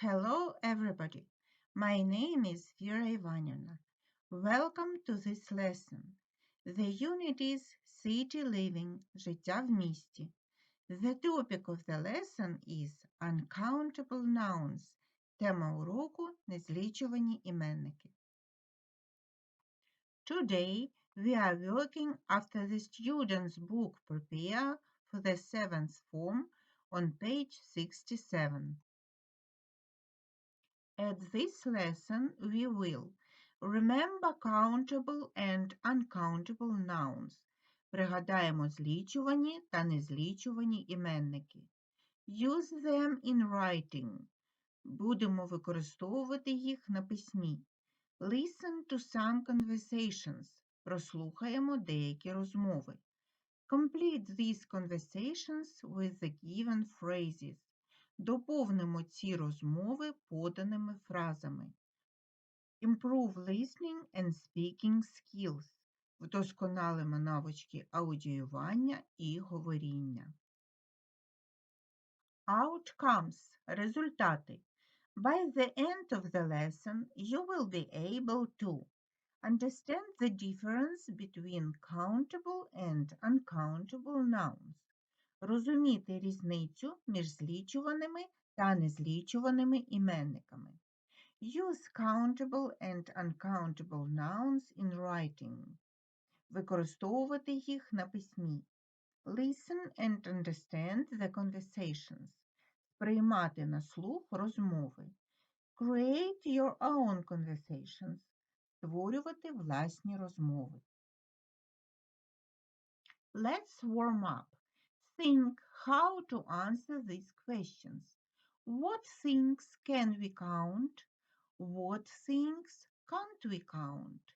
Hello, everybody. My name is Vera Ivanina. Welcome to this lesson. The unit is City Living життя в місті. The topic of the lesson is Uncountable Nouns. Тема уроку незлічувані іменники. Today we are working after the student's book Prepare for the seventh form on page 67. At this lesson, we will remember countable and uncountable nouns. Пригадаємо злічувані та незлічувані іменники. Use them in writing. Будемо використовувати їх на письмі. Listen to some conversations. Прослухаємо деякі розмови. Complete these conversations with the given phrases. Доповнимо ці розмови поданими фразами. Improve listening and speaking skills. Вдосконалимо навички аудіювання і говоріння. Outcomes – результати. By the end of the lesson, you will be able to understand the difference between countable and uncountable nouns. Розуміти різницю між злічуваними та незлічуваними іменниками. Use countable and uncountable nouns in writing. Використовувати їх на письмі. Listen and understand the conversations. Сприймати на слух розмови. Create your own conversations. Створювати власні розмови. Let's warm up. Think how to answer these questions. What things can we count? What things can't we count?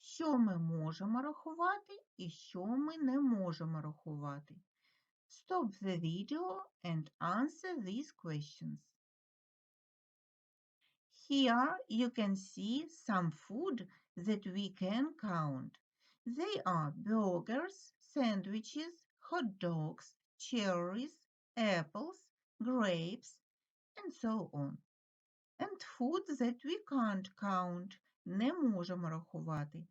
Що ми можемо рахувати і що ми не можемо рахувати? Stop the video and answer these questions. Here you can see some food that we can count. They are burgers, sandwiches, hot dogs, cherries, apples, grapes, and so on. And food that we can't count, не можемо рахувати.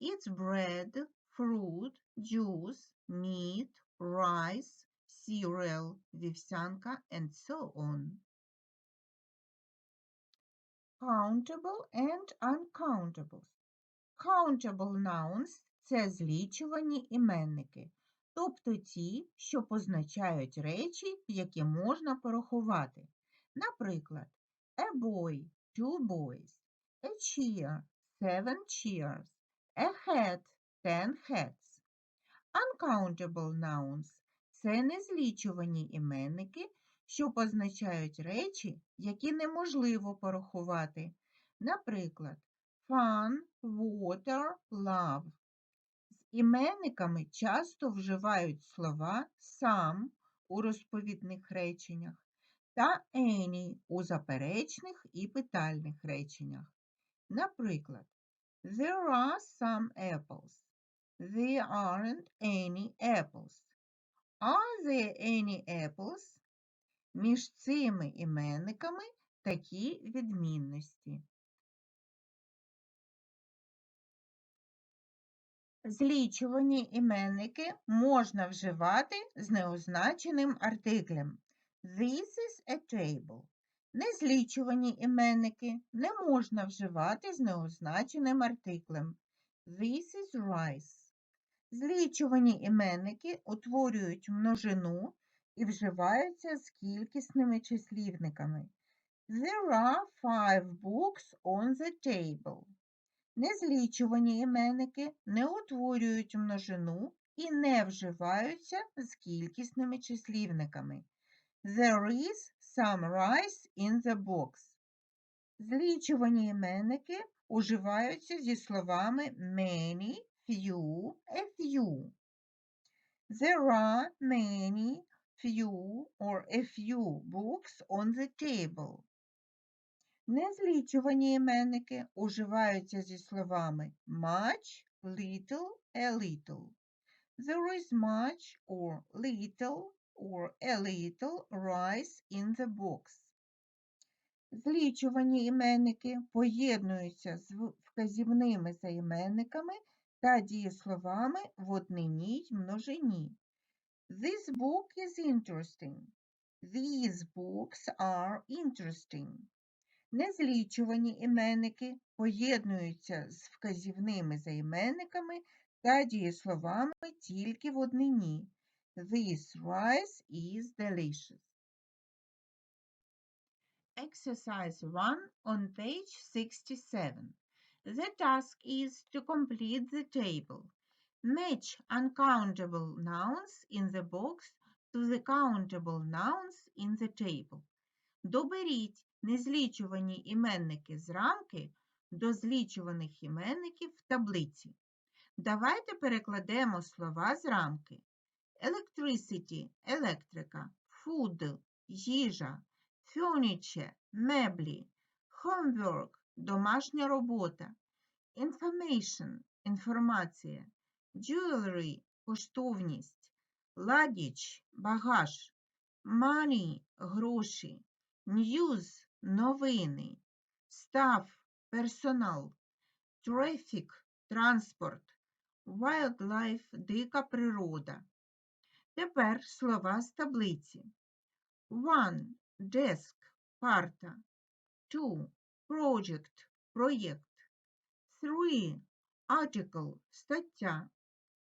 It's bread, fruit, juice, meat, rice, cereal, вівсянка, and so on. Countable and uncountable. Countable nouns – це злічувані іменники, Тобто ті, що позначають речі, які можна порахувати. Наприклад, a boy – two boys, a chair – seven chairs, a hat – ten hats. Uncountable nouns – це незлічувані іменники, що позначають речі, які неможливо порахувати. Наприклад, fun, water, love. Іменниками часто вживають слова сам у розповідних реченнях та any у заперечних і питальних реченнях. Наприклад, There are some apples. There aren't any apples. Are there any apples? Між цими іменниками такі відмінності. Злічувані іменники можна вживати з неозначеним артиклем. This is a table. Незлічувані іменники не можна вживати з неозначеним артиклем. This is rice. Злічувані іменники утворюють множину і вживаються з кількісними числівниками. There are five books on the table. Незлічувані іменники не утворюють множину і не вживаються з кількісними числівниками. There is some rice in the box. Злічувані іменники уживаються зі словами many, few, a few. There are many, few or a few books on the table. Незлічувані іменники уживаються зі словами much, little, a little. There is much or little or a little rice in the box. Злічувані іменники поєднуються з вказівними займенниками та дієсловами в однині й множині. This book is interesting. These books are interesting. Незлічувані іменники поєднуються з вказівними займенниками та дієсловами тільки в однині. This rice is delicious. Exercise 1 on page 67. The task is to complete the table. Match uncountable nouns in the box to the countable nouns in the table. Доберіть незлічувані іменники з рамки до злічуваних іменників в таблиці. Давайте перекладемо слова з рамки. Electricity – електрика, food – їжа, furniture – меблі, homework – домашня робота, information – інформація, jewelry – коштовність, luggage – багаж, money – гроші, news – новини, staff – персонал, traffic – транспорт, wildlife – дика природа. Тепер слова з таблиці. One – desk – парта. Two – project – проєкт. Three – article – стаття.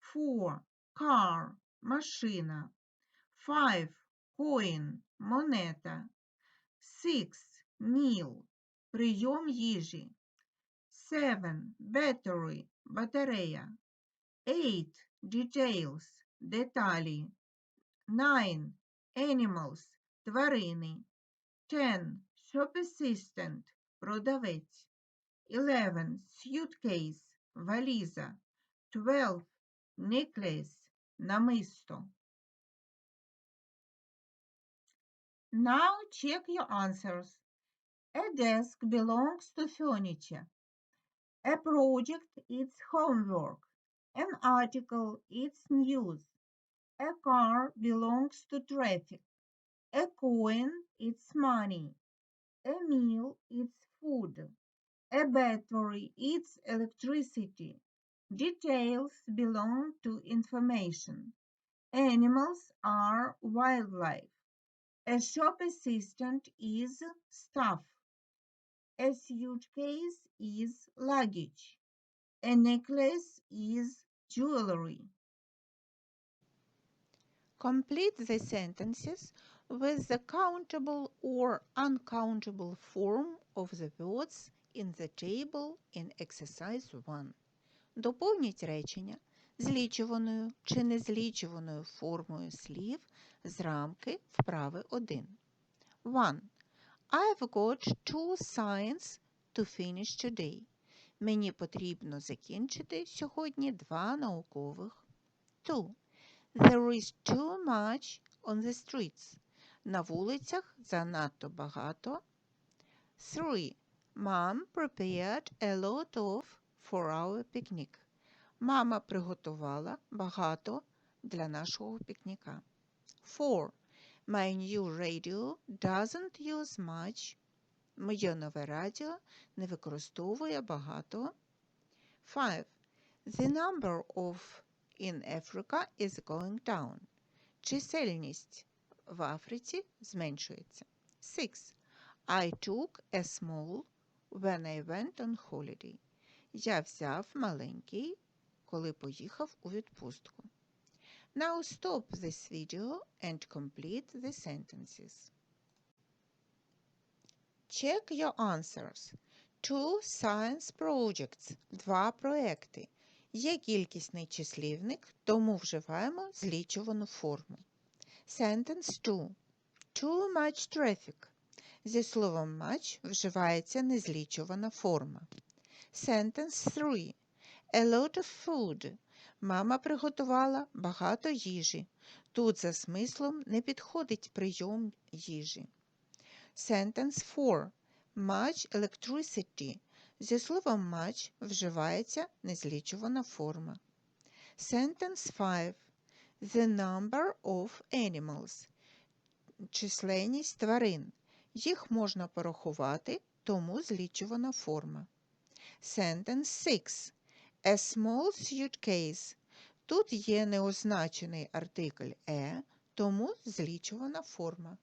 Four – car – машина. Five – coin – монета. Six – meal – прийом їжі. Seven – battery – батарея. Eight – details – деталі. Nine – animals – тварини. Ten – shop assistant – продавець. Eleven – suitcase – валіза. Twelve – necklace – намисто. Now check your answers. A desk belongs to furniture. A project is homework. An article is news. A car belongs to traffic. A coin is money. A meal is food. A battery is electricity. Details belong to information. Animals are wildlife. A shop assistant is staff. A suitcase is luggage. A necklace is jewelry. Complete the sentences with the countable or uncountable form of the words in the table in exercise 1. Доповніть речення злічуваною чи незлічуваною формою слів з рамки вправи 1. 1. I've got two signs to finish today. Мені потрібно закінчити сьогодні два наукових. 2. There is too much on the streets. На вулицях занадто багато. 3. Mom prepared a lot of for our picnic. Мама приготувала багато для нашого пікніка. 4. My new radio doesn't use much. Моє нове радіо не використовує багато. 5. The number of in Africa is going down. Чисельність в Африці зменшується. 6. I took a small when I went on holiday. Я взяв маленький, коли поїхав у відпустку. Now stop this video and complete the sentences. Check your answers. Two science projects. Два проекти. Є кількісний числівник, тому вживаємо злічувану форму. Sentence 2. Too much traffic. Зі словом much вживається незлічувана форма. Sentence 3. A lot of food. Мама приготувала багато їжі. Тут за смислом не підходить прийом їжі. Sentence 4. Much electricity. Зі словом much вживається незлічувана форма. Sentence 5. The number of animals. Численність тварин. Їх можна порахувати, тому злічувана форма. Sentence 6. A small suitcase. Тут є неозначений артикль е, тому злічувана форма.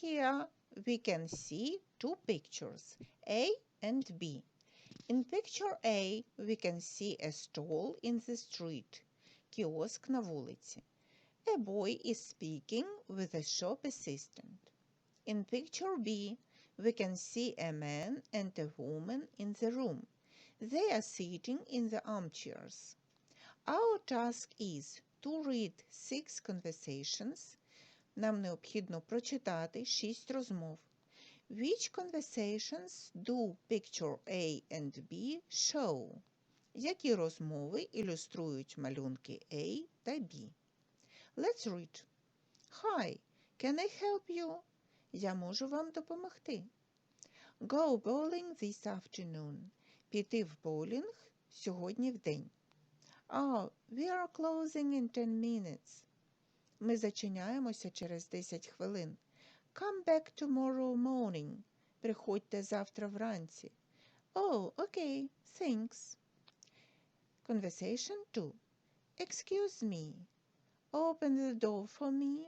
Here we can see two pictures, A and B. In picture A we can see a stall in the street, кіоск на вулиці. A boy is speaking with a shop assistant. In picture B we can see a man and a woman in the room. They are sitting in the armchairs. Our task is to read six conversations нам необхідно прочитати шість розмов. Which conversations do picture A and B show? Які розмови ілюструють малюнки A та B? Let's read. Hi, can I help you? Я можу вам допомогти. Go bowling this afternoon. Піти в боулінг сьогодні вдень. Oh, we are closing in 10 minutes. Ми зачиняємося через 10 хвилин. Come back tomorrow morning. Приходьте завтра вранці. Oh, okay, thanks. Conversation 2. Excuse me. Open the door for me.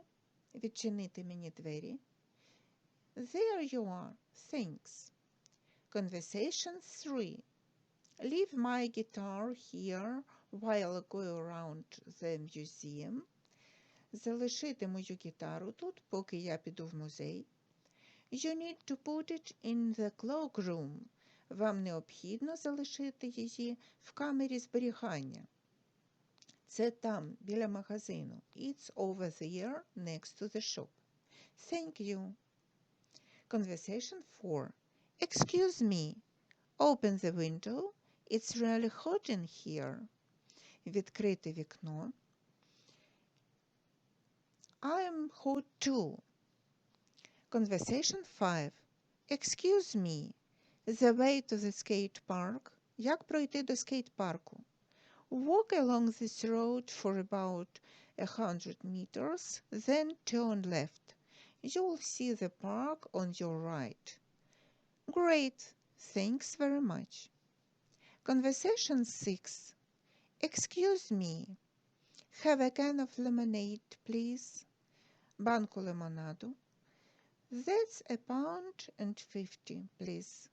Відчинити мені двері. There you are. Thanks. Conversation 3. Leave my guitar here while I go around the museum. Залишити мою гітару тут, поки я піду в музей. You need to put it in the cloakroom. Вам необхідно залишити її в камері зберігання. Це там, біля магазину. It's over there, next to the shop. Thank you. Conversation 4. Excuse me. Open the window. It's really hot in here. Відкрити вікно. I'm hot too. Conversation 5. Excuse me. The way to the skate park. Як пройти до скейт-парку? Walk along this road for about a hundred meters, then turn left. You'll see the park on your right. Great. Thanks very much. Conversation 6. Excuse me. Have a can of lemonade, please. Банку лимонаду. That's a pound and fifty, please.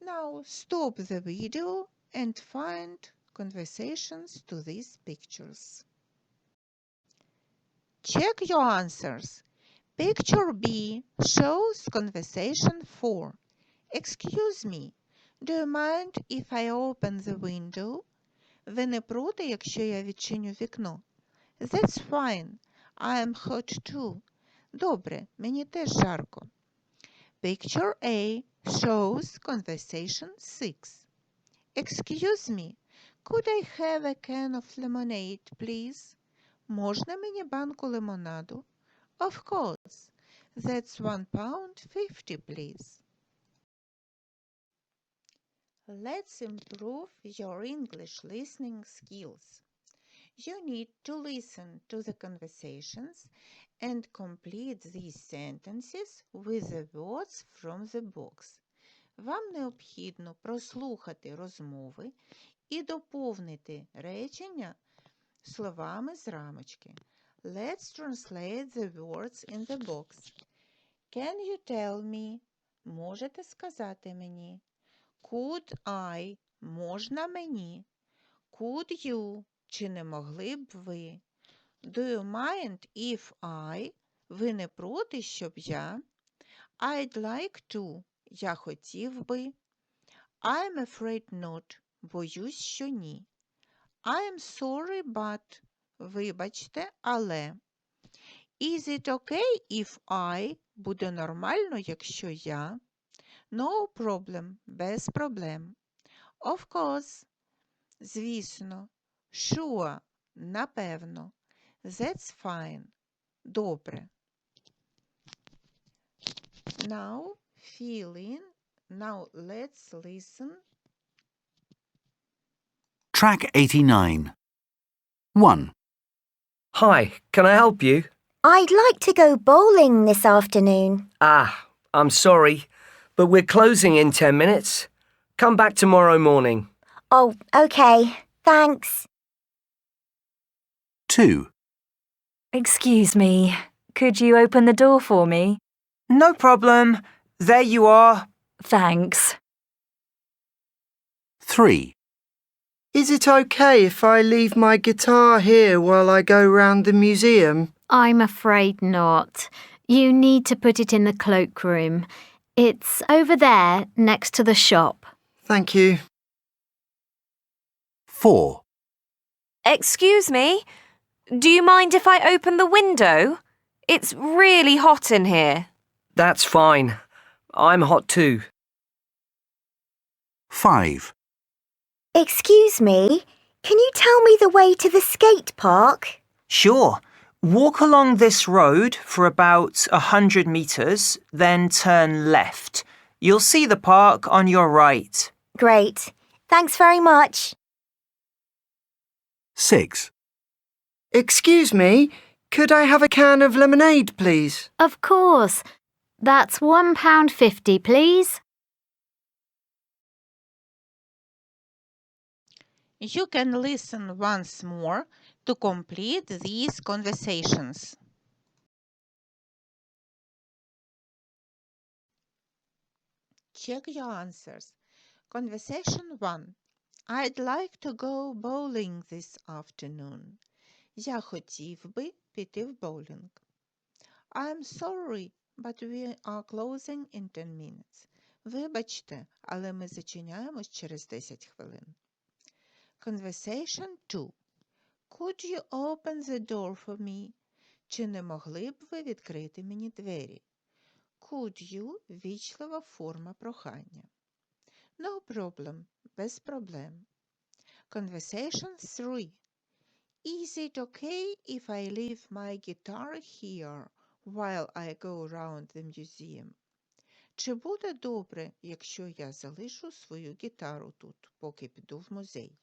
Now stop the video and find conversations to these pictures. Check your answers. Picture B shows conversation 4. Excuse me, do you mind if I open the window? Ви не проти, якщо я відчиню вікно? That's fine. I am hot too. Добре, мені теж жарко. Picture A shows conversation 6. Excuse me, could I have a can of lemonade, please? Можна мені банку лимонаду? Of course. That's one pound fifty, please. Let's improve your English listening skills. You need to listen to the conversations and complete these sentences with the words from the box. Вам необхідно прослухати розмови і доповнити речення словами з рамочки. Let's translate the words in the box. Can you tell me? Можете сказати мені. Could I? Можна мені. Could you? Чи не могли б ви? Do you mind if I? Ви не проти, щоб я? I'd like to. Я хотів би. I'm afraid not. Боюсь, що ні. I'm sorry, but. Вибачте, але. Is it okay if I? Буде нормально, якщо я. No problem. Без проблем. Of course. Звісно. Sure. Напевно. That's fine. Добре. Now fill in. Now let's listen. Track 89. 1, Hi, can I help you? I'd like to go bowling this afternoon. Ah, I'm sorry, but we're closing in 10 minutes. Come back tomorrow morning. Oh, okay. Thanks. 2, Excuse me, could you open the door for me? No problem. There you are. Thanks. 3, Is it okay if I leave my guitar here while I go round the museum? I'm afraid not. You need to put it in the cloakroom. It's over there next to the shop. Thank you. 4, Excuse me, do you mind if I open the window? It's really hot in here. That's fine. I'm hot too. 5, Excuse me. Can you tell me the way to the skate park? Sure. Walk along this road for about a hundred metres, then turn left. You'll see the park on your right. Great. Thanks very much. 6, Excuse me. Could I have a can of lemonade, please? Of course. That's one pound fifty, please. You can listen once more to complete these conversations. Check your answers. Conversation 1. I'd like to go bowling this afternoon. Я хотів би піти в боулінг. I'm sorry, but we are closing in 10 minutes. Вибачте, але ми зачиняємось через 10 хвилин. Conversation 2. Could you open the door for me? Чи не могли б ви відкрити мені двері? Could you – вічлива форма прохання. No problem – без проблем. Conversation 3. Is it okay if I leave my guitar here while I go around the museum? Чи буде добре, якщо я залишу свою гітару тут, поки піду в музей?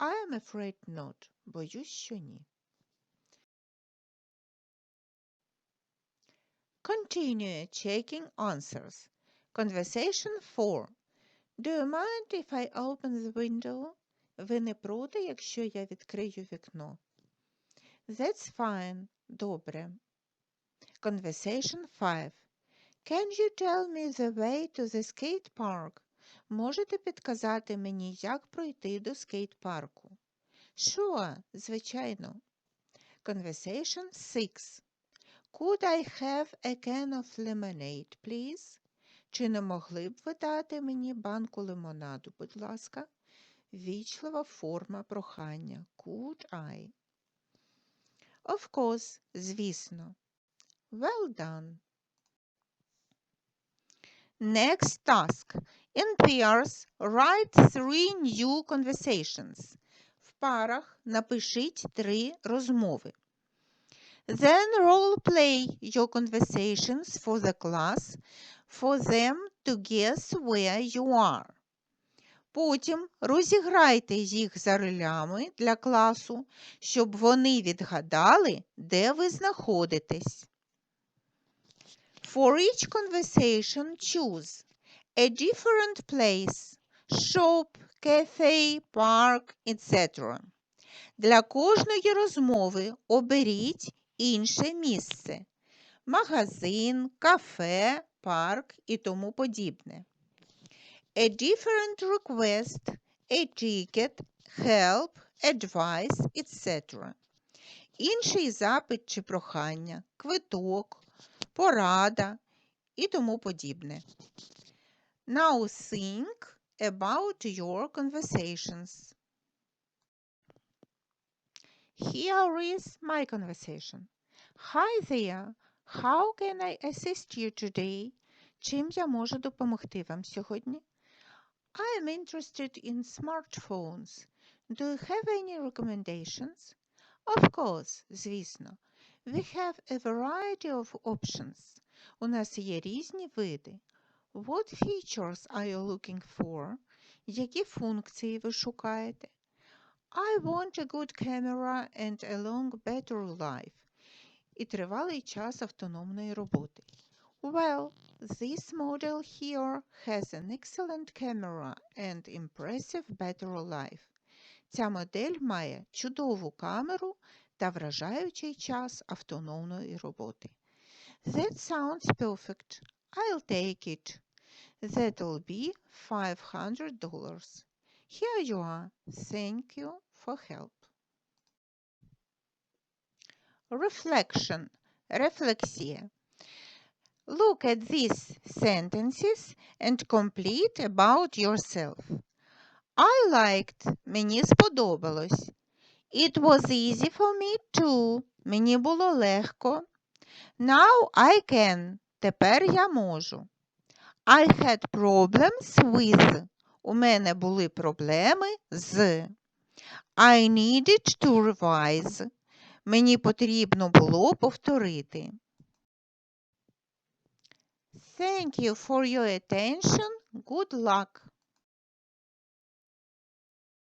I am afraid not. Боюсь, що ні. Continue checking answers. Conversation 4. Do you mind if I open the window? Ви не проти, якщо я відкрию вікно? That's fine. Добре. Conversation 5. Can you tell me the way to the skate park? Можете підказати мені, як пройти до скейт-парку? Sure, звичайно. Conversation 6. Could I have a can of lemonade, please? Чи не могли б ви дати мені банку лимонаду, будь ласка? Вічлива форма прохання. Could I? Of course, звісно. Well done. Next task. In pairs, write three new conversations. В парах напишіть три розмови. Then role play your conversations for the class for them to guess where you are. Потім розіграйте їх за ролями для класу, щоб вони відгадали, де ви знаходитесь. For each conversation, choose a different place shop, cafe, park, etc. Для кожної розмови оберіть інше місце магазин, кафе, парк і тому подібне. A different request, a ticket, help, advice, etc. Інший запит чи прохання, квиток, порада і тому подібне. Now think about your conversations. Here is my conversation. Hi there. How can I assist you today? Чим я можу допомогти вам сьогодні? I am interested in smartphones. Do you have any recommendations? Of course, звісно. We have a variety of options. У нас є різні види. What features are you looking for? Які функції ви шукаєте? I want a good camera and a long battery life. І тривалий час автономної роботи. Well, this model here has an excellent camera and impressive battery life. Ця модель має чудову камеру та вражаючий час автономної роботи. That sounds perfect. I'll take it. That'll be $500. Here you are. Thank you for help. Reflection. Рефлексія. Look at these sentences and complete about yourself. I liked. Мені сподобалось. It was easy for me too. Мені було легко. Now I can. Тепер я можу. I had problems with. У мене були проблеми з. I needed to revise. Мені потрібно було повторити. Thank you for your attention. Good luck.